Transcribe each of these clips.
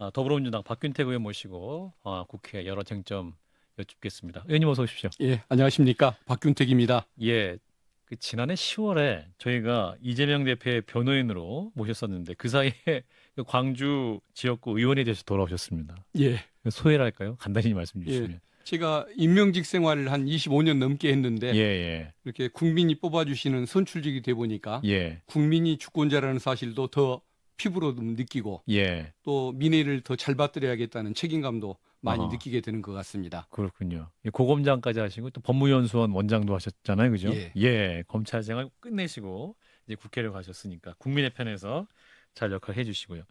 아, 더불어민주당 박균택 의원 모시고 아, 국회 여러 쟁점 여쭙겠습니다. 의원님 어서 오십시오. 예, 안녕하십니까. 박균택입니다. 예, 그 지난해 10월에 저희가 이재명 대표의 변호인으로 모셨었는데 그 사이에 그 광주 지역구 의원이 되셔서 돌아오셨습니다. 예. 소회랄까요? 간단히 말씀 예. 주시면. 제가 임명직 생활을 한 25년 넘게 했는데 예, 예, 이렇게 국민이 뽑아주시는 선출직이 돼 보니까 예, 국민이 주권자라는 사실도 더 피부로 좀 느끼고 예, 또 민의를 더 잘 받들어야겠다는 책임감도 많이 아하. 느끼게 되는 것 같습니다. 그렇군요. 예, 고검장까지 하시고 또 법무연수원 원장도 하셨잖아요, 그죠? 예. 검찰 생활 끝내시고 이제 국회를 가셨으니까 국민의 편에서 잘 역할 해주시고요.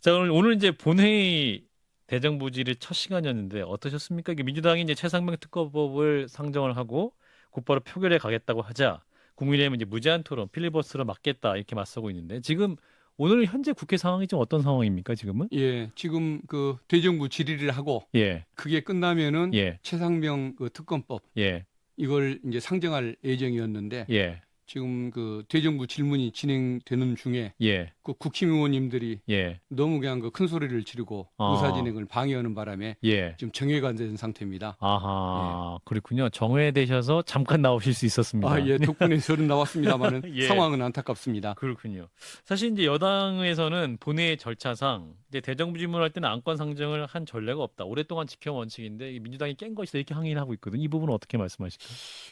자, 오늘 오늘 이제 본회의 대정부질의 첫 시간이었는데 어떠셨습니까? 이게 민주당이 이제 최상병 특검법을 상정을 하고 곧바로 표결에 가겠다고 하자 국민의힘은 이제 무제한 토론 필리버스터로 막겠다 이렇게 맞서고 있는데 지금 오늘 현재 국회 상황이 좀 어떤 상황입니까? 지금은? 예, 지금 그 대정부 질의를 하고 예, 그게 끝나면은 예, 최상병 그 특검법 예, 이걸 이제 상정할 예정이었는데 예, 지금 그 대정부 질문이 진행되는 중에 예, 그 국힘의원님들이 예, 너무 그냥 그 큰 소리를 지르고 아. 의사 진행을 방해하는 바람에 예. 지금 정회가 된 상태입니다. 아하, 그렇군요. 정회되셔서 잠깐 나오실 수 있었습니다. 아, 예, 덕분에 저는 나왔습니다만은 예. 상황은 안타깝습니다. 그렇군요. 사실 이제 여당에서는 본회의 절차상 이제 대정부 질문할 때는 안건 상정을 한 전례가 없다. 오랫동안 지켜온 원칙인데 이 민주당이 깬 것이다 이렇게 항의를 하고 있거든요. 이 부분은 어떻게 말씀하실까요?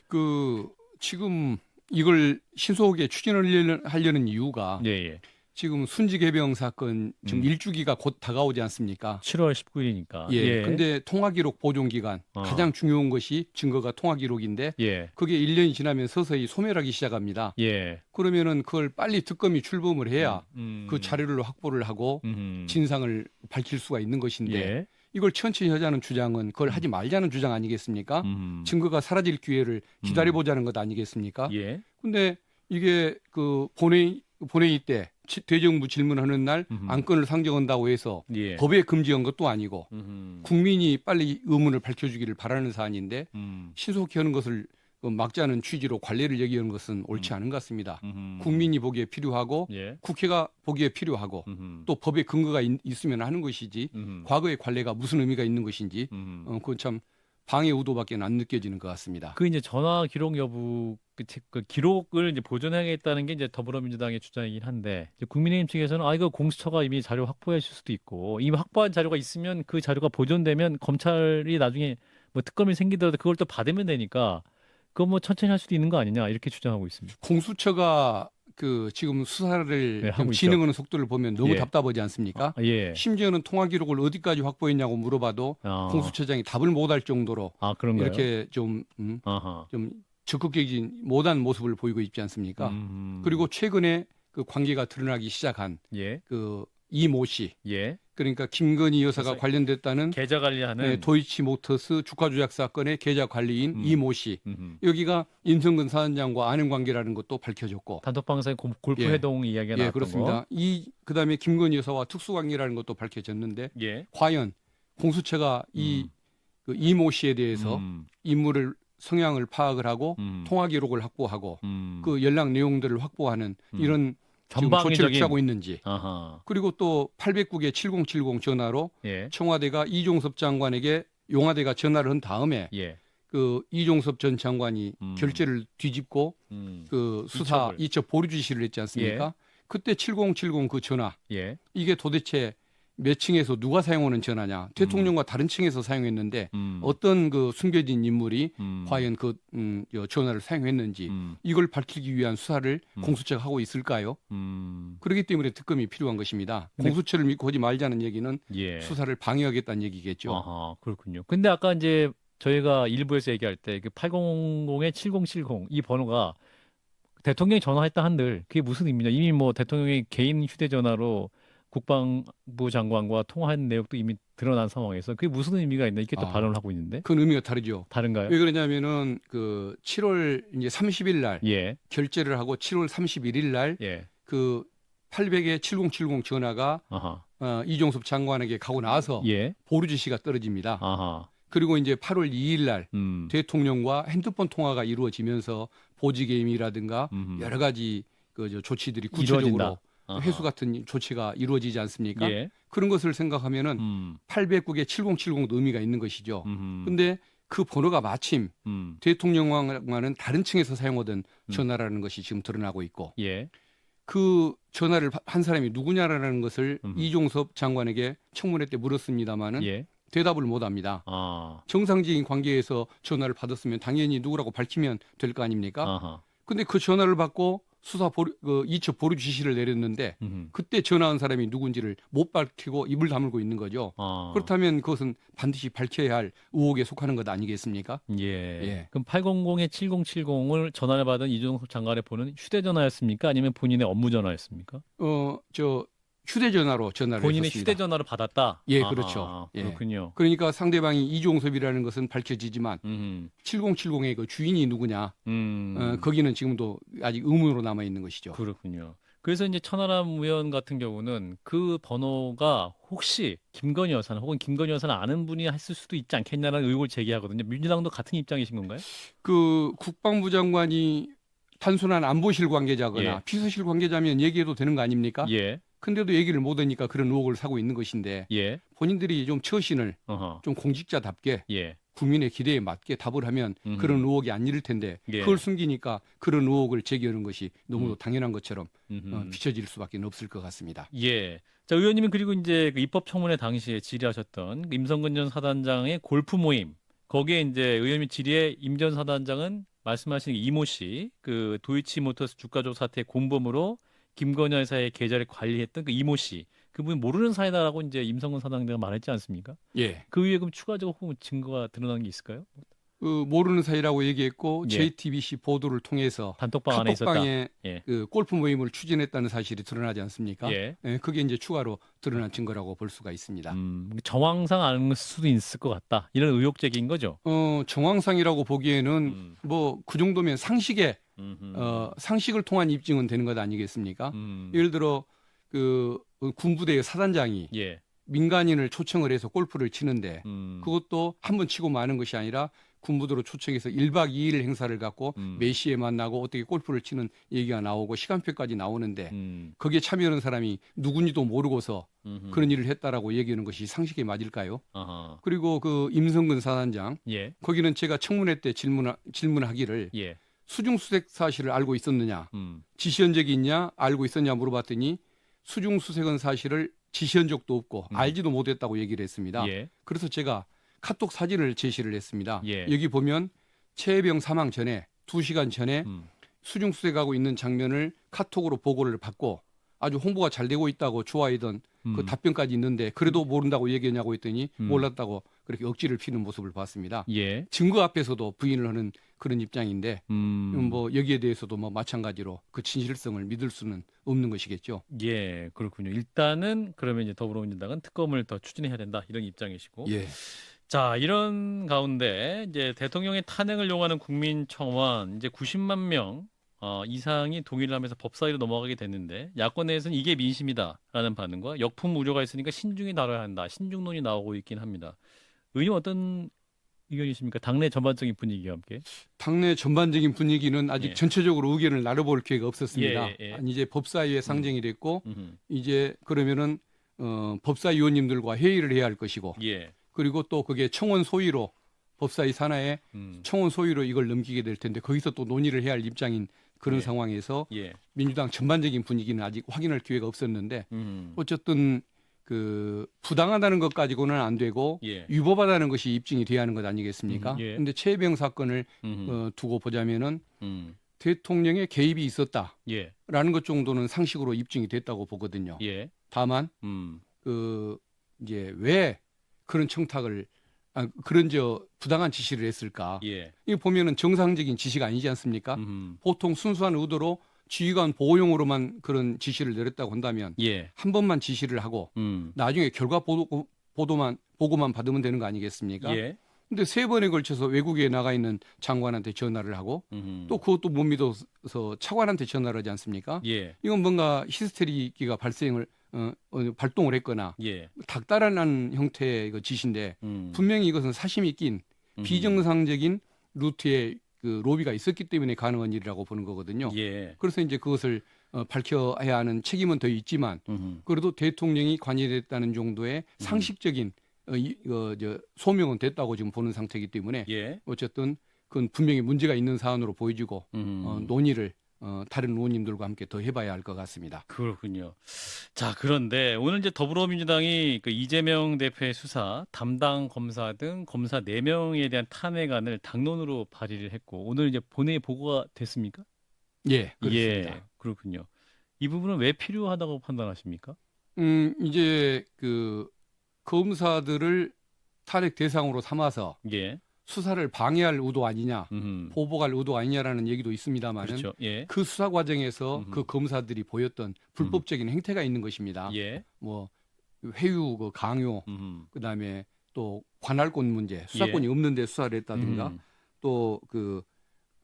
그 지금 이걸 신속하게 추진하려는 하려는 이유가 예, 예. 지금 순직 해병 사건 지금 음. 일주기가 곧 다가오지 않습니까? 7월 19일이니까. 예. 근데 통화 기록 보존 기간 어. 가장 중요한 것이 증거가 통화 기록인데 예. 그게 1년이 지나면 서서히 소멸하기 시작합니다. 예. 그러면은 그걸 빨리 특검이 출범을 해야 음. 그 자료를 확보를 하고 음. 진상을 밝힐 수가 있는 것인데 예. 이걸 천천히 하자는 주장은 그걸 하지 말자는 주장 아니겠습니까? 음. 증거가 사라질 기회를 기다려보자는 것 아니겠습니까? 예. 근데 이게 그 본회의 본회의 때 치- 대정부 질문하는 날 음흠. 안건을 상정한다고 해서 예. 법에 금지한 것도 아니고 음. 국민이 빨리 의문을 밝혀주기를 바라는 사안인데 음. 신속히 하는 것을 그 막자는 취지로 관례를 얘기하는 것은 옳지 음. 않은 것 같습니다. 음. 국민이 보기에 필요하고 예. 국회가 보기에 필요하고 음. 또 법에 근거가 있, 있으면 하는 것이지 음. 과거의 관례가 무슨 의미가 있는 것인지 음. 어, 그건 참 방해 의도밖에 안 느껴지는 것 같습니다. 그 이제 전화 기록 여부 그, 체- 그 기록을 이제 보존해야겠다는 게 이제 더불어민주당의 주장이긴 한데 국민의힘 측에서는 아 이거 공수처가 이미 자료 확보했을 수도 있고 이미 확보한 자료가 있으면 그 자료가 보존되면 검찰이 나중에 뭐 특검이 생기더라도 그걸 또 받으면 되니까 그거 뭐 천천히 할 수도 있는 거 아니냐 이렇게 주장하고 있습니다. 공수처가 그 지금 수사를 네, 좀 하고 있죠. 진행하는 속도를 보면 너무 예. 답답하지 않습니까? 아, 예. 심지어는 통화 기록을 어디까지 확보했냐고 물어봐도 아, 공수처장이 답을 못 할 정도로 아 그런가요? 이렇게 좀, 음, 아하. 좀 적극적인 못한 모습을 보이고 있지 않습니까? 음. 그리고 최근에 그 관계가 드러나기 시작한 예. 그 이모 씨 예. 그러니까 김건희 여사가 그래서 관련됐다는 계좌 관리하는 네, 도이치모터스 주가 조작 사건의 계좌 관리인 음. 이모 씨 음흠. 여기가 임성근 사단장과 아는 관계라는 것도 밝혀졌고 단톡 방송에 고- 골프 예. 회동 이야기가 예 나왔던 그렇습니다. 이 그다음에 김건희 여사와 특수 관계라는 것도 밝혀졌는데 거. 예. 과연 공수처가 이 음. 그 이모 씨에 대해서 음. 인물을 성향을 파악을 하고 음. 통화 기록을 확보하고 음. 그 연락 내용들을 확보하는 음. 이런 지금 조치를 전방위적인 취하고 있는지 아하. 그리고 또 800국의 7070 전화로 예. 청와대가 이종섭 장관에게 용화대가 전화를 한 다음에 예. 그 이종섭 전 장관이 음. 결재를 뒤집고 음. 그 수사. 이첩 보류 지시를 했지 않습니까? 그때 7070 그 전화 예. 이게 도대체 몇 층에서 누가 사용하는 전화냐? 대통령과 다른 층에서 사용했는데 음. 어떤 그 숨겨진 인물이 음. 과연 그 음, 여 전화를 사용했는지 음. 이걸 밝히기 위한 수사를 음. 공수처가 하고 있을까요? 음. 그렇기 때문에 특검이 필요한 것입니다. 근데- 공수처를 믿고 하지 말자는 얘기는 예. 수사를 방해하겠다는 얘기겠죠. 아하. 그렇군요. 근데 아까 이제 저희가 일부에서 얘기할 때 그 800에 7070 이 번호가 대통령이 전화했다 한들 그게 무슨 의미냐? 이미 뭐 대통령이 개인 휴대전화로 국방부 장관과 통화한 내역도 이미 드러난 상황에서 그게 무슨 의미가 있나 이렇게 또 아. 발언을 하고 있는데 그건 의미가 다르죠. 다른가요? 왜 그러냐면은 그 7월 이제 30일 날 예. 결제를 하고 7월 31일 날 예. 그 800에 7070 전화가 아하. 어, 이종섭 장관에게 가고 나서 예. 보류 지시가 떨어집니다. 아하. 그리고 이제 8월 2일 날 음. 대통령과 핸드폰 통화가 이루어지면서 보직임이라든가 음. 여러 가지 그저 조치들이 이루어진다. 아하. 회수 같은 조치가 이루어지지 않습니까? 예. 그런 것을 생각하면은 음. 800국에 7070도 의미가 있는 것이죠. 음. 근데 그 번호가 마침 음. 대통령과는 다른 층에서 사용하던 음. 전화라는 것이 지금 드러나고 있고 예. 그 전화를 바- 한 사람이 누구냐라는 것을 음. 이종섭 장관에게 청문회 때 물었습니다마는 예. 대답을 못 합니다. 아. 정상적인 관계에서 전화를 받았으면 당연히 누구라고 밝히면 될 거 아닙니까? 아하. 근데 그 전화를 받고 수사 보류, 그 이첩 보류 지시를 내렸는데 음. 그때 전화한 사람이 누군지를 못 밝히고 입을 다물고 있는 거죠. 아. 그렇다면 그것은 반드시 밝혀야 할 의혹에 속하는 것 아니겠습니까? 예. 예. 그럼 800에 7070을 전화를 받은 이종섭 장관의 폰은 휴대전화였습니까? 아니면 본인의 업무 전화였습니까? 어, 저 휴대전화로 전화를 본인의 했었습니다. 휴대전화를 받았다. 예, 그렇죠. 예. 그렇군요. 그러니까 상대방이 이종섭이라는 것은 밝혀지지만 음. 7070의 그 주인이 누구냐? 음. 어, 거기는 지금도 아직 의문으로 남아 있는 것이죠. 그렇군요. 그래서 이제 천하람 의원 같은 경우는 그 번호가 혹시 김건희 여사나 혹은 김건희 여사는 아는 분이 했을 수도 있지 않겠냐는 의혹을 제기하거든요. 민주당도 같은 입장이신 건가요? 그 국방부 장관이 단순한 안보실 관계자거나 예. 비서실 관계자면 얘기해도 되는 거 아닙니까? 예, 근데도 얘기를 못 하니까 그런 의혹을 사고 있는 것인데 예, 본인들이 좀 처신을 어허, 좀 공직자답게 예, 국민의 기대에 맞게 답을 하면 음흠. 그런 의혹이 안 일을 텐데 예. 그걸 숨기니까 그런 의혹을 제기하는 것이 너무도 음. 당연한 것처럼. 어, 비춰질 수밖에 없을 것 같습니다. 예. 자, 의원님은 그리고 이제 그 입법 청문회 당시에 질의하셨던 그 임성근 전 사단장의 골프 모임 거기에 이제 의원님 질의에 임 전 사단장은 말씀하신 이모 씨, 그 도이치모터스 주가조 사태 공범으로 김건희 여사의 계좌를 관리했던 그 이모 씨, 그분 모르는 사이다라고 이제 임성근 사단장가 말했지 않습니까? 예. 그 위에 그럼 추가적으로 혹은 증거가 드러난 게 있을까요? 그 모르는 사이라고 얘기했고 예. JTBC 보도를 통해서 단톡방 안에 있었다. 카톡방에 예. 그 골프 모임을 추진했다는 사실이 드러나지 않습니까? 예. 예, 그게 이제 추가로 드러난 증거라고 볼 수가 있습니다. 음, 정황상 아는 수도 있을 것 같다. 이런 의혹 제기인 거죠. 어, 정황상이라고 보기에는 음. 뭐 그 정도면 상식에 음흠. 어, 상식을 통한 입증은 되는 것 아니겠습니까? 음. 예를 들어 그 군부대의 사단장이 예. 민간인을 초청을 해서 골프를 치는데 음. 그것도 한 번 치고 마는 것이 아니라 군부대로 초청해서 1박 2일 행사를 갖고 음. 몇 시에 만나고 어떻게 골프를 치는 얘기가 나오고 시간표까지 나오는데 음. 거기에 참여하는 사람이 누군지도 모르고서 음흠. 그런 일을 했다라고 얘기하는 것이 상식에 맞을까요? 아하. 그리고 그 임성근 사단장 예. 거기는 제가 청문회 때 질문 질문하기를 예. 수중수색 사실을 알고 있었느냐 음. 지시한 적이 있냐 알고 있었냐 물어봤더니 수중수색은 사실을 지시한 적도 없고 음. 알지도 못했다고 얘기를 했습니다. 예. 그래서 제가 카톡 사진을 제시를 했습니다. 예. 여기 보면 최혜병 사망 전에 두 시간 전에 음. 수중수색하고 있는 장면을 카톡으로 보고를 받고 아주 홍보가 잘 되고 있다고 좋아하던 그 음. 답변까지 있는데 그래도 모른다고 얘기했냐고 했더니 음. 몰랐다고 그렇게 억지를 피는 모습을 봤습니다. 예. 증거 앞에서도 부인을 하는 그런 입장인데 음. 뭐 여기에 대해서도 뭐 마찬가지로 그 진실성을 믿을 수는 없는 것이겠죠. 예, 그렇군요. 일단은 그러면 이제 더불어민주당은 특검을 더 추진해야 된다 이런 입장이시고. 예. 자, 이런 가운데 이제 대통령의 탄핵을 요구하는 국민청원 이제 90만 명 어, 이상이 동의를 하면서 법사위로 넘어가게 됐는데 야권 내에서는 이게 민심이다라는 반응과 역풍 우려가 있으니까 신중히 다뤄야 한다. 신중론이 나오고 있긴 합니다. 의원 어떤 의견이십니까? 당내 전반적인 분위기와 함께. 당내 전반적인 분위기는 아직 예. 전체적으로 의견을 나눠볼 기회가 없었습니다. 예, 예. 아니, 이제 법사위의 상정이 됐고 음흠. 이제 그러면은 어, 법사위원님들과 회의를 해야 할 것이고 예. 그리고 또 그게 청원 소위로 법사위 산하에 음. 청원 소위로 이걸 넘기게 될 텐데 거기서 또 논의를 해야 할 입장인 그런 예. 상황에서 예. 민주당 전반적인 분위기는 아직 확인할 기회가 없었는데 음. 어쨌든 그 부당하다는 것 가지고는 안 되고 예. 위법하다는 것이 입증이 돼야 하는 것 아니겠습니까? 음, 예. 최병 사건을 음흠. 어, 두고 보자면은 음. 대통령의 개입이 있었다라는 예. 것 정도는 상식으로 입증이 됐다고 보거든요. 예. 다만 음. 그 이제 왜 그런 청탁을 아, 그런 저 부당한 지시를 했을까? 예. 이거 보면은 정상적인 지시가 아니지 않습니까? 음. 보통 순수한 의도로 지휘관 보호용으로만 그런 지시를 내렸다고 한다면 예. 한 번만 지시를 하고 음. 나중에 결과 보도, 보도만 보고만 받으면 되는 거 아니겠습니까? 예. 근데 세 번에 걸쳐서 외국에 나가 있는 장관한테 전화를 하고 음. 또 그것도 못 믿어서 차관한테 전화를 하지 않습니까? 예. 이건 뭔가 히스테리기가 발생을 어, 어, 발동을 했거나 예. 닥달하는 형태의 그 지시인데 음. 분명히 이것은 사심이 낀 음. 비정상적인 루트에 그 로비가 있었기 때문에 가능한 일이라고 보는 거거든요. 예. 그래서 이제 그것을 어, 밝혀야 하는 책임은 더 있지만 음. 그래도 대통령이 관여됐다는 정도의 상식적인 어, 이, 어, 저, 소명은 됐다고 지금 보는 상태이기 때문에 예. 어쨌든 그건 분명히 문제가 있는 사안으로 보여지고 음. 어, 논의를 어, 다른 의원님들과 함께 더 해봐야 할 것 같습니다. 그렇군요. 자, 그런데 오늘 이제 더불어민주당이 그 이재명 대표의 수사, 담당 검사 등 검사 4명에 대한 탄핵안을 당론으로 발의를 했고 오늘 이제 본회의 보고가 됐습니까? 예, 그렇습니다. 예, 그렇군요. 이 부분은 왜 필요하다고 판단하십니까? 음, 이제 그 검사들을 탄핵 대상으로 삼아서 예. 수사를 방해할 의도 아니냐, 음. 보복할 의도 아니냐라는 얘기도 있습니다만은 그렇죠. 예. 그 수사 과정에서 음흠. 그 검사들이 보였던 불법적인 행태가 있는 것입니다. 예. 뭐 회유 그 강요, 음. 그다음에 또 관할권 문제, 수사권이 없는데 수사를 했다든가 음. 또그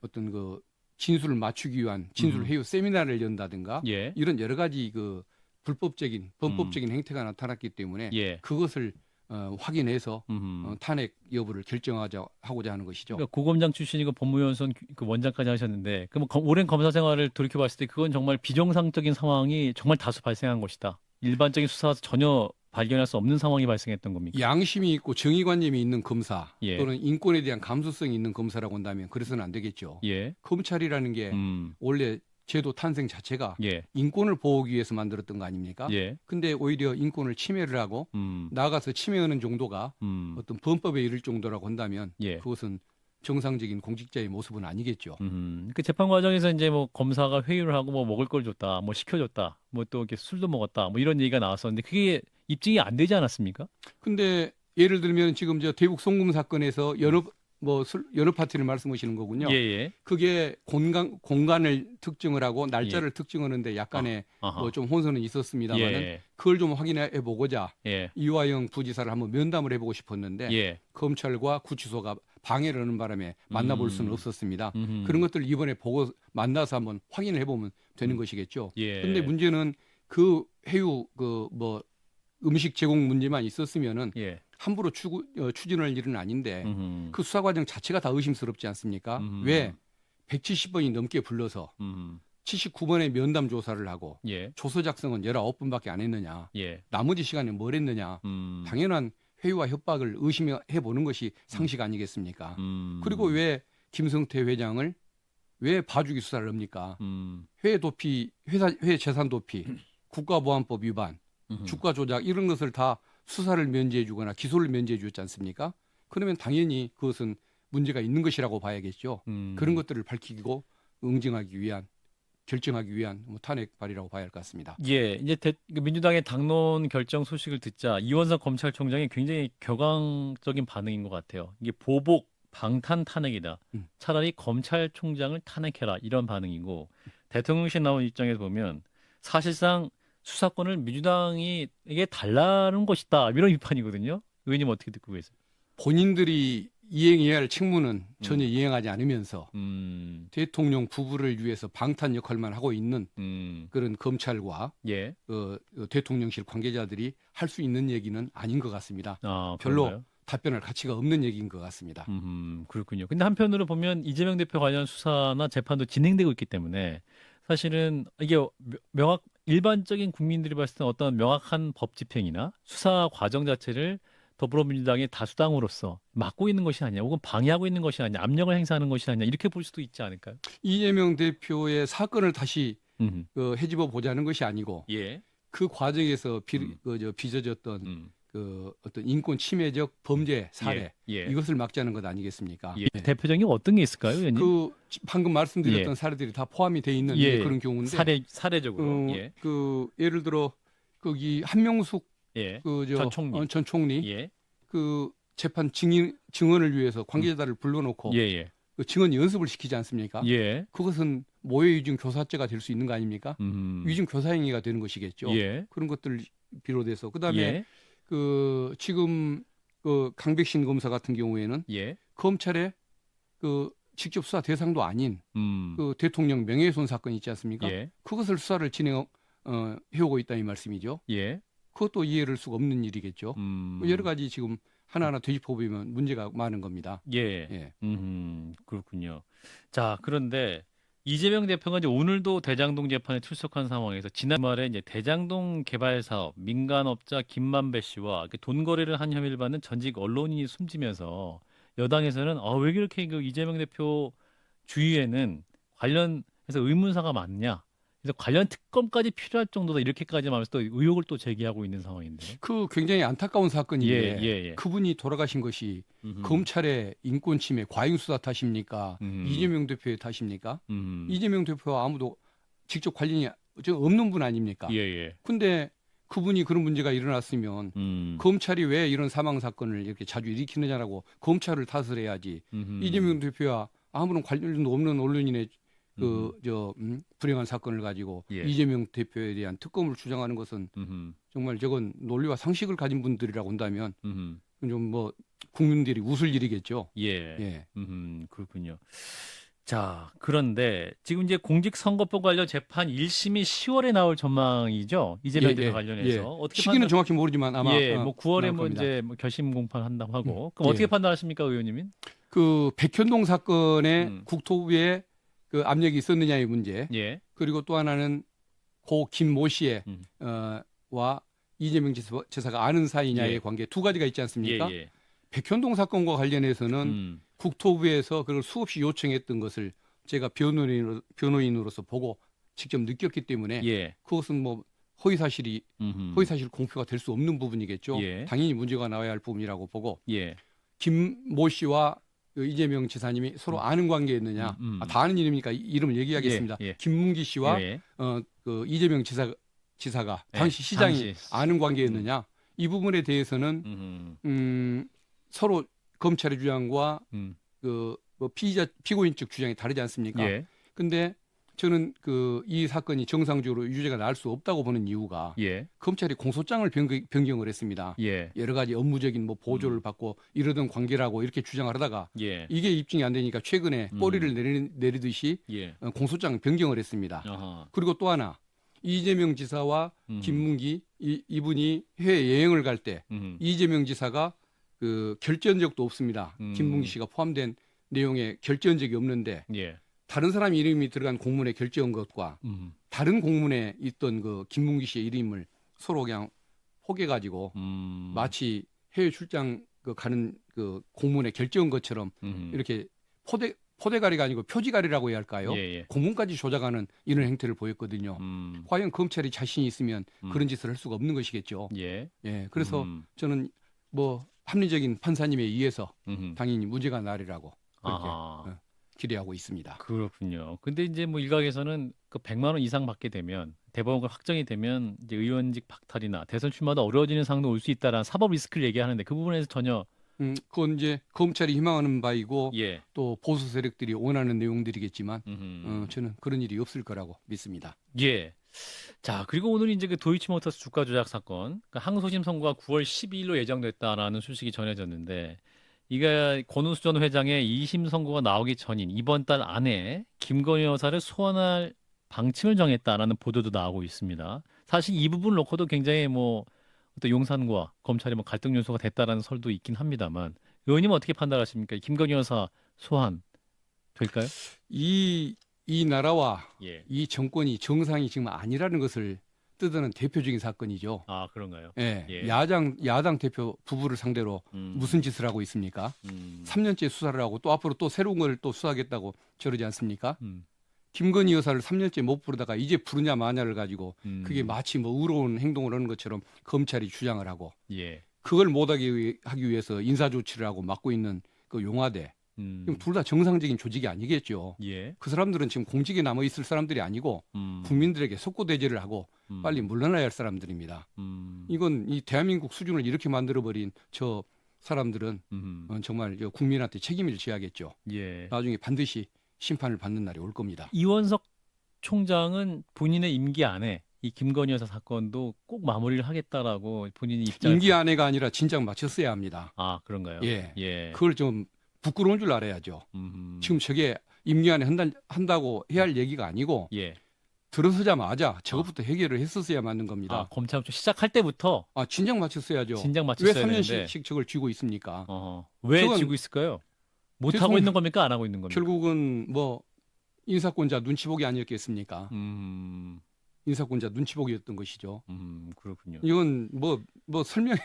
어떤 그 진술을 맞추기 위한 진술 음. 회유 세미나를 연다든가 예. 이런 여러 가지 그 불법적인 범법적인 행태가 나타났기 때문에 예. 그것을 어, 확인해서 음. 어, 탄핵 여부를 결정하자 하고자 하는 것이죠. 그러니까 고검장 출신이고 법무연수원 그 원장까지 하셨는데 그럼 검- 오랜 검사 생활을 돌이켜 봤을 때 그건 정말 비정상적인 상황이 정말 다수 발생한 것이다. 일반적인 수사에서 전혀 발견할 수 없는 상황이 발생했던 겁니까? 양심이 있고 정의관념이 있는 검사 예. 또는 인권에 대한 감수성이 있는 검사라고 한다면 그래서는 안 되겠죠. 예. 검찰이라는 게 음. 원래 제도 탄생 자체가 예. 인권을 보호하기 위해서 만들었던 거 아닙니까? 예. 근데 오히려 인권을 침해를 하고 음. 나아가서 침해하는 정도가 음. 어떤 범법에 이를 정도라고 한다면 예. 그것은 정상적인 공직자의 모습은 아니겠죠. 음. 그 재판 과정에서 이제 뭐 검사가 회유를 하고 뭐 먹을 걸 줬다, 뭐 시켜줬다, 뭐 또 이렇게 술도 먹었다, 뭐 이런 얘기가 나왔었는데 그게 입증이 안 되지 않았습니까? 근데 예를 들면 지금 저 대북 송금 사건에서 여러 뭐 술, 여러 파티를 말씀하시는 거군요. 예, 예. 그게 공간 공간을 특정을 하고 날짜를 특정하는데 약간의 아하. 뭐 좀 혼선은 있었습니다만 은 예. 그걸 좀 확인해 보고자 예. 이화영 부지사를 한번 면담을 해보고 싶었는데 예. 검찰과 구치소가 방해를 하는 바람에 만나볼 수는 음. 없었습니다. 음흠. 그런 것들 이번에 보고 만나서 한번 확인을 해보면 되는 것이겠죠. 예. 근데 문제는 그 해유 그 뭐 음식 제공 문제만 있었으면은 예. 함부로 추구, 어, 추진할 일은 아닌데 음흠. 그 수사 과정 자체가 다 의심스럽지 않습니까? 음. 왜 170번이 넘게 불러서 음. 79번의 면담 조사를 하고 예. 조서 작성은 19번밖에 안 했느냐? 예. 나머지 시간에 뭘 했느냐? 음. 당연한 회유와 협박을 의심해 보는 것이 상식 아니겠습니까? 음. 그리고 왜 김성태 회장을 왜 봐주기 수사를 합니까? 음. 회 도피, 회사 회 재산 도피, 국가보안법 위반, 음흠. 주가 조작 이런 것을 다 수사를 면제해 주거나 기소를 면제해 주지 않습니까? 그러면 당연히 그것은 문제가 있는 것이라고 봐야겠죠. 음. 그런 것들을 밝히고 응징하기 위한 결정하기 위한 뭐 탄핵 발의라고 봐야 할 것 같습니다. 예, 이제 대- 그 민주당의 당론 결정 소식을 듣자 이원석 검찰총장이 굉장히 격앙적인 반응인 것 같아요. 이게 보복 방탄 탄핵이다. 음. 차라리 검찰총장을 탄핵해라 이런 반응이고 대통령실 나온 입장에서 보면 사실상 수사권을 민주당이 이게 달라는 것이다 이런 비판이거든요. 의원님 어떻게 듣고 계세요? 본인들이 이행해야 할 책무는 전혀 이행하지 않으면서 음, 대통령 부부를 위해서 방탄 역할만 하고 있는 음, 그런 검찰과 예, 어, 어, 대통령실 관계자들이 할 수 있는 얘기는 아닌 것 같습니다. 아 별로 그런가요? 답변할 가치가 없는 얘기인 것 같습니다. 음, 그렇군요. 근데 한편으로 보면 이재명 대표 관련 수사나 재판도 진행되고 있기 때문에 사실은 이게 명- 명확 일반적인 국민들이 봤을 때 어떤 명확한 법 집행이나 수사 과정 자체를 더불어민주당의 다수당으로서 막고 있는 것이 아니냐, 혹은 방해하고 있는 것이 아니냐, 압력을 행사하는 것이 아니냐 이렇게 볼 수도 있지 않을까요? 이재명 대표의 사건을 다시 음, 그 해집어 보자는 것이 아니고 예, 그 과정에서 비, 음. 그, 저, 빚어졌던 음, 그 어떤 인권 침해적 범죄 사례 예, 예. 이것을 막자는 것 아니겠습니까? 예. 대표적인 게 어떤 게 있을까요, 의원님? 그 지- 방금 말씀드렸던 예. 사례들이 다 포함이 돼 있는 예. 그런 경우인데 사례 사례적으로, 어, 예, 그 예를 들어 거기 한명숙 예, 그저 전 총리. 어, 전 총리 예, 그 재판 증인 증언을 위해서 관계자들을 불러놓고 예, 예, 그 증언 연습을 시키지 않습니까? 예, 그것은 모해 위증 교사죄가 될 수 있는 거 아닙니까? 음, 위증 교사 행위가 되는 것이겠죠. 예, 그런 것들 비롯해서 그다음에 예, 그 지금 그 강백신 검사 같은 경우에는 예, 검찰의 그 직접 수사 대상도 아닌 음, 그 대통령 명예훼손 사건 있지 않습니까? 예, 그것을 수사를 진행 어, 해오고 있다 이 말씀이죠. 예, 그것도 이해할 수가 없는 일이겠죠. 음, 뭐 여러 가지 지금 하나하나 되짚어 보면 문제가 많은 겁니다. 예, 예. 음, 그렇군요. 자, 그런데 이재명 대표가 이제 오늘도 대장동 재판에 출석한 상황에서 지난 말에 이제 대장동 개발 사업 민간업자 김만배 씨와 이렇게 돈 거래를 한 혐의를 받는 전직 언론인이 숨지면서 여당에서는 아, 왜 그렇게 그 이재명 대표 주위에는 관련해서 의문사가 많냐? 그래서 관련 특검까지 필요할 정도다 이렇게까지 하면서 또 의혹을 또 제기하고 있는 상황인데. 그 굉장히 안타까운 예, 사건인데 예, 예. 그분이 돌아가신 것이 음흠. 검찰의 인권 침해 과잉 수사 탓입니까? 음. 이재명 대표의 탓입니까? 음. 이재명 대표와 아무도 직접 관련이 저 없는 분 아닙니까? 예, 예. 근데 그분이 그런 문제가 일어났으면 음. 검찰이 왜 이런 사망 사건을 이렇게 자주 일으키느냐라고 검찰을 탓을 해야지. 음흠. 이재명 대표와 아무런 관련도 없는 언론인의 그 음흠. 저 음, 불행한 사건을 가지고 예. 이재명 대표에 대한 특검을 주장하는 것은 음흠. 정말 저건 논리와 상식을 가진 분들이라고 한다면. 좀 뭐 국민들이 웃을 일이겠죠. 예. 예. 음, 그렇군요. 자, 그런데 지금 이제 공직선거법 관련 재판 1심이 10월에 나올 전망이죠. 이재명 예, 대표 예, 관련해서 예. 어떻게 시기는 판단... 정확히 모르지만 아마 예, 어, 뭐 9월에 나올 뭐 겁니다. 이제 뭐 결심 공판 한다고 하고 그럼 예. 어떻게 판단하십니까, 의원님은? 그 백현동 사건에 음. 국토부에 그 압력이 있었느냐의 문제 예. 그리고 또 하나는 고 김모 씨의 음. 어, 와 이재명 지사- 지사 가 아는 사이냐의 예. 관계 두 가지가 있지 않습니까? 예, 예. 백현동 사건과 관련해서는 음. 국토부에서 그걸 수없이 요청했던 것을 제가 변호인으로, 변호인으로서 보고 직접 느꼈기 때문에 예. 그것은 뭐 허위 사실이 음흠. 허위 사실 공표가 될 수 없는 부분이겠죠. 예. 당연히 문제가 나와야 할 부분이라고 보고 예. 김모 씨와 그 이재명 지사님이 서로 아는 관계였느냐? 음, 음. 아, 다 아는 이름이니까 이- 이름을 얘기하겠습니다. 예, 예. 김문기 씨와 예. 어, 그 이재명 지사 지사가 예, 당시 시장이 당시. 아는 관계였느냐? 이 부분에 대해서는 음흠. 음, 서로 검찰의 주장과 음. 그뭐 피의자 피고인 측 주장이 다르지 않습니까? 예. 근데 저는 그 이 사건이 정상적으로 유죄가 날 수 없다고 보는 이유가 예. 검찰이 공소장을 변경, 변경을 했습니다. 예. 여러 가지 업무적인 뭐 보조를 음. 받고 이러던 관계라고 이렇게 주장을 하다가 예. 이게 입증이 안 되니까 최근에 음. 꼬리를 내리, 내리듯이 예. 어, 공소장 변경을 했습니다. 아하. 그리고 또 하나 이재명 지사와 음. 김문기 이, 이분이 해외 여행을 갈때 음. 이재명 지사가 그 결제한 적도 없습니다. 음. 김문기 씨가 포함된 내용에 결제한 적이 없는데 예. 다른 사람 이름이 들어간 공문에 결제한 것과 음. 다른 공문에 있던 그 김문기 씨의 이름을 서로 그냥 포개 가지고 음. 마치 해외 출장 그 가는 그 공문에 결제한 것처럼 음. 이렇게 포대 포대가리가 아니고 표지가리라고 해야 할까요? 예, 예. 공문까지 조작하는 이런 행태를 보였거든요. 음. 과연 검찰이 자신이 있으면 음. 그런 짓을 할 수가 없는 것이겠죠. 예. 예, 그래서 음. 저는 뭐 합리적인 판사님에 의해서 음흠. 당연히 무죄가 나리라고 그렇게 아하. 어. 기대하고 있습니다. 그렇군요. 근데 이제 뭐 일각에서는 그 100만 원 이상 받게 되면 대법원가 확정이 되면 이제 의원직 박탈이나 대선 출마도 어려워지는 상황도 올 수 있다라는 사법 리스크를 얘기하는데 그 부분에서 전혀 음, 그건 이제 검찰이 희망하는 바이고 예. 또 보수 세력들이 원하는 내용들이겠지만 음흠. 어, 저는 그런 일이 없을 거라고 믿습니다. 예. 자, 그리고 오늘 이제 그 도이치모터스 주가 조작 사건, 그 항소심 선고가 9월 12일로 예정됐다라는 소식이 전해졌는데, 이가 권우수 전 회장의 2심 선고가 나오기 전인 이번 달 안에 김건희 여사를 소환할 방침을 정했다라는 보도도 나오고 있습니다. 사실 이 부분을 놓고도 굉장히 뭐 어떤 용산과 검찰이 뭐 갈등 요소가 됐다라는 설도 있긴 합니다만, 의원님 어떻게 판단하십니까? 김건희 여사 소환 될까요? 이, 이 나라와 예. 이 정권이 정상이 지금 아니라는 것을 뜨드는 대표적인 사건이죠. 아, 그런가요? 예, 예. 야당 야당 대표 부부를 상대로 음, 무슨 짓을 하고 있습니까? 음, 3년째 수사를 하고 또 앞으로 또 새로운 걸 또 수사하겠다고 저러지 않습니까? 음, 김건희 여사를 3년째 못 부르다가 이제 부르냐 마냐를 가지고 음. 그게 마치 뭐 의로운 행동을 하는 것처럼 검찰이 주장을 하고 예. 그걸 못하게 위- 하기 위해서 인사 조치를 하고 막고 있는 그 용화대 음. 둘다 정상적인 조직이 아니겠죠. 예. 그 사람들은 지금 공직에 남아 있을 사람들이 아니고 음. 국민들에게 속고 대제를 하고 음. 빨리 물러나야 할 사람들입니다. 음. 이건 이 대한민국 수준을 이렇게 만들어 버린 저 사람들은 음. 어, 정말 저 국민한테 책임을 져야겠죠. 예. 나중에 반드시 심판을 받는 날이 올 겁니다. 이원석 총장은 본인의 임기 안에 이 김건희 여사 사건도 꼭 마무리를 하겠다라고 본인이 입장을 임기 안에가 아니라 진작 마쳤어야 합니다. 아, 그런가요? 예. 예. 그걸 좀 부끄러운 줄 알아야죠. 음. 지금 저게 임기 안에 한다, 한다고 해야 할 얘기가 아니고 예. 들어서자마자 저것부터 해결을 했었어야 맞는 아, 겁니다. 검찰 좀 시작할 때부터 아, 진작 마쳤어야죠. 진작 왜 맞췄어야 되는데 3년씩 저걸 쥐고 있습니까? 어. 왜 저건 지고 있을까요? 못 하고 죄송합니다. 있는 겁니까? 안 하고 있는 겁니까? 결국은 뭐 인사권자 눈치 보기 아니었겠습니까? 음, 인사권자 눈치 보기였던 것이죠. 음, 그렇군요. 이건 뭐 뭐 설명에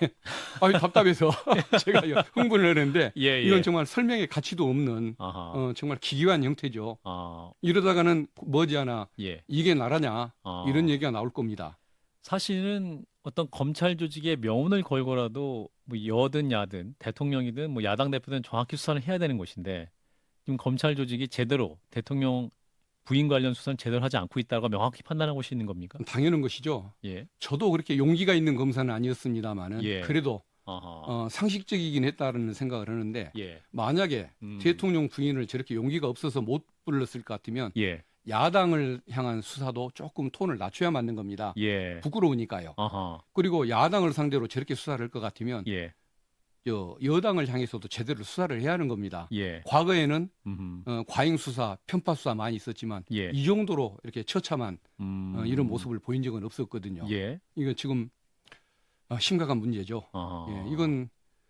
아유 답답해서 제가 흥분을 하는데 예, 예. 이건 정말 설명의 가치도 없는 아하. 어, 정말 기괴한 형태죠. 아, 이러다가는 머지않아 예. 이게 나라냐 아. 이런 얘기가 나올 겁니다. 사실은 어떤 검찰 조직에 명운을 걸고라도 뭐 여든 야든 대통령이든 뭐 야당 대표든 정확히 수사를 해야 되는 것인데 지금 검찰 조직이 제대로 대통령 부인 관련 수사는 제대로 하지 않고 있다고 명확히 판단하고 있는 겁니까? 당연한 것이죠. 예. 저도 그렇게 용기가 있는 검사는 아니었습니다만은 예. 그래도. 어, 상식적이긴 했다는 생각을 하는데 예. 만약에 음. 대통령 부인을 저렇게 용기가 없어서 못 불렀을 것 같으면 예. 야당을 향한 수사도 조금 톤을 낮춰야 맞는 겁니다. 예. 부끄러우니까요. 아하. 그리고 야당을 상대로 저렇게 수사를 할 것 같으면 예. 저 여당을 향해서도 제대로 수사를 해야 하는 겁니다. 예. 과거에는 음. 어, 과잉 수사, 편파 수사 많이 있었지만 예. 이 정도로 이렇게 처참한 음. 어, 이런 모습을 보인 적은 없었거든요. 예. 이건 지금 어, 심각한 문제죠. 예, 이건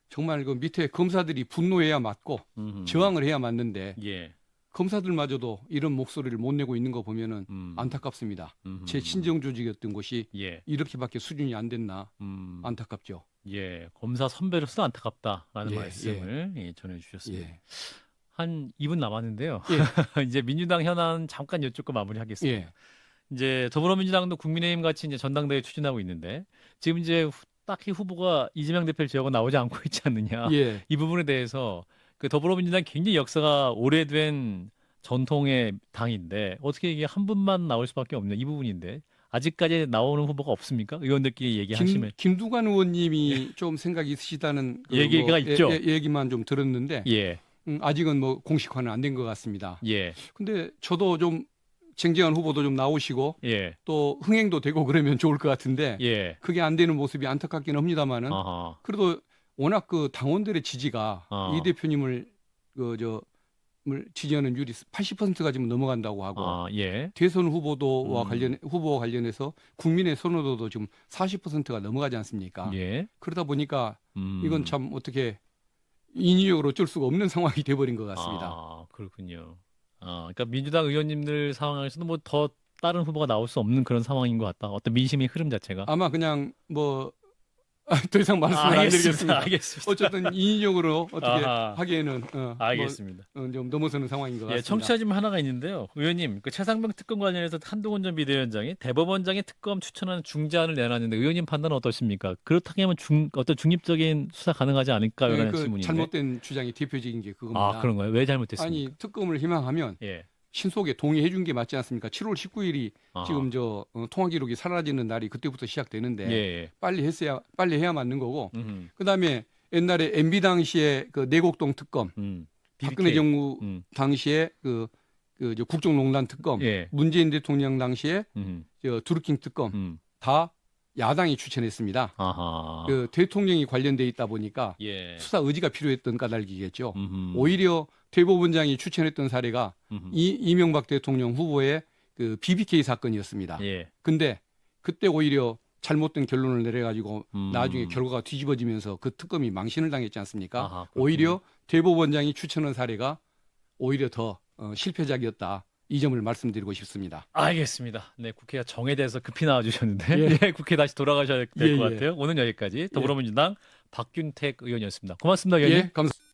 정말 그 밑에 검사들이 분노해야 맞고 음. 저항을 해야 맞는데 예. 검사들마저도 이런 목소리를 못 내고 있는 거 보면은 음. 안타깝습니다. 음. 제 친정 조직이었던 곳이 예. 이렇게밖에 수준이 안 됐나 음. 안타깝죠. 예. 검사 선배로서 안타깝다라는 예, 말씀을 예. 전해 주셨습니다. 예. 한 2분 남았는데요. 예. 이제 민주당 현안 잠깐 여쭙고 마무리하겠습니다. 예. 이제 더불어민주당도 국민의힘 같이 이제 전당대회 추진하고 있는데 지금 이제 후- 딱히 후보가 이재명 대표를 제어가 나오지 않고 있지 않느냐. 예. 이 부분에 대해서 그 더불어민주당 굉장히 역사가 오래된 전통의 당인데 어떻게 이게 한 분만 나올 수밖에 없냐 이 부분인데 아직까지 나오는 후보가 없습니까? 의원들끼리 김, 얘기하시면 김두관 의원님이 좀 생각이 있으시다는 그 얘기가 뭐 있죠. 예, 예, 얘기만 좀 들었는데 예, 음, 아직은 뭐 공식화는 안 된 것 같습니다. 예, 근데 저도 좀 쟁쟁한 후보도 좀 나오시고 예, 또 흥행도 되고 그러면 좋을 것 같은데 예. 그게 안 되는 모습이 안타깝긴 합니다만은 아하, 그래도 워낙 그 당원들의 지지가 어. 이 대표님을 그 저 지지하는 율이 80%가 지금 넘어간다고 하고 아, 예, 대선 후보도와 음. 관련 후보와 관련해서 국민의 선호도도 지금 40%가 넘어가지 않습니까? 예. 그러다 보니까 음. 이건 참 어떻게 인위적으로 어쩔 수가 없는 상황이 돼버린 것 같습니다. 아, 그렇군요. 아, 그러니까 민주당 의원님들 상황에서도 뭐 더 다른 후보가 나올 수 없는 그런 상황인 것 같다. 어떤 민심의 흐름 자체가. 아마 그냥 뭐 더 이상 말씀을 안 알겠습니다. 드리겠습니다. 알겠습니다. 어쨌든 인위적으로 어떻게 아하. 하기에는 어, 알겠습니다. 뭐, 어, 좀 넘어서는 상황인 것 예, 같습니다. 청취자 질문 하나가 있는데요. 의원님, 그 최상병 특검 관련해서 한동훈 전 비대위원장이 대법원장의 특검 추천하는 중재안을 내놨는데 의원님 판단은 어떠십니까? 그렇다면 중 어떤 중립적인 수사 가능하지 않을까요? 네, 라는 그 질문인데. 잘못된 주장이 대표적인 게 그겁니다. 아, 그런가요? 왜 잘못됐습니까? 아니 특검을 희망하면 예. 신속에 동의해 준 게 맞지 않습니까? 7월 19일이 아하. 지금 저 어, 통화 기록이 사라지는 날이 그때부터 시작되는데 예. 예. 빨리 했어야 빨리 해야 맞는 거고 음. 그다음에 옛날에 MB 당시에 그 내곡동 특검 음. 박근혜 BBK. 정부 음. 당시에 그, 그 저 국정농단 특검 예. 문재인 대통령 당시에 음. 저 두루킹 특검 음. 다 야당이 추천했습니다. 아하. 그 대통령이 관련돼 있다 보니까 예. 수사 의지가 필요했던 까닭이겠죠. 음흠. 오히려 대법원장이 추천했던 사례가 음흠. 이, 이명박 대통령 후보의 그 BBK 사건이었습니다. 예. 근데 그때 오히려 잘못된 결론을 내려가지고 음. 나중에 결과가 뒤집어지면서 그 특검이 망신을 당했지 않습니까? 아하. 오히려 대법원장이 추천한 사례가 오히려 더 어, 실패작이었다. 이 점을 말씀드리고 싶습니다. 알겠습니다. 네, 국회가 정에 대해서 급히 나와주셨는데 예. 예, 국회 다시 돌아가셔야 될것 예, 예. 같아요. 오늘 여기까지 더불어민주당 박균택 의원이었습니다. 고맙습니다, 의원님. 예, 감사합니다.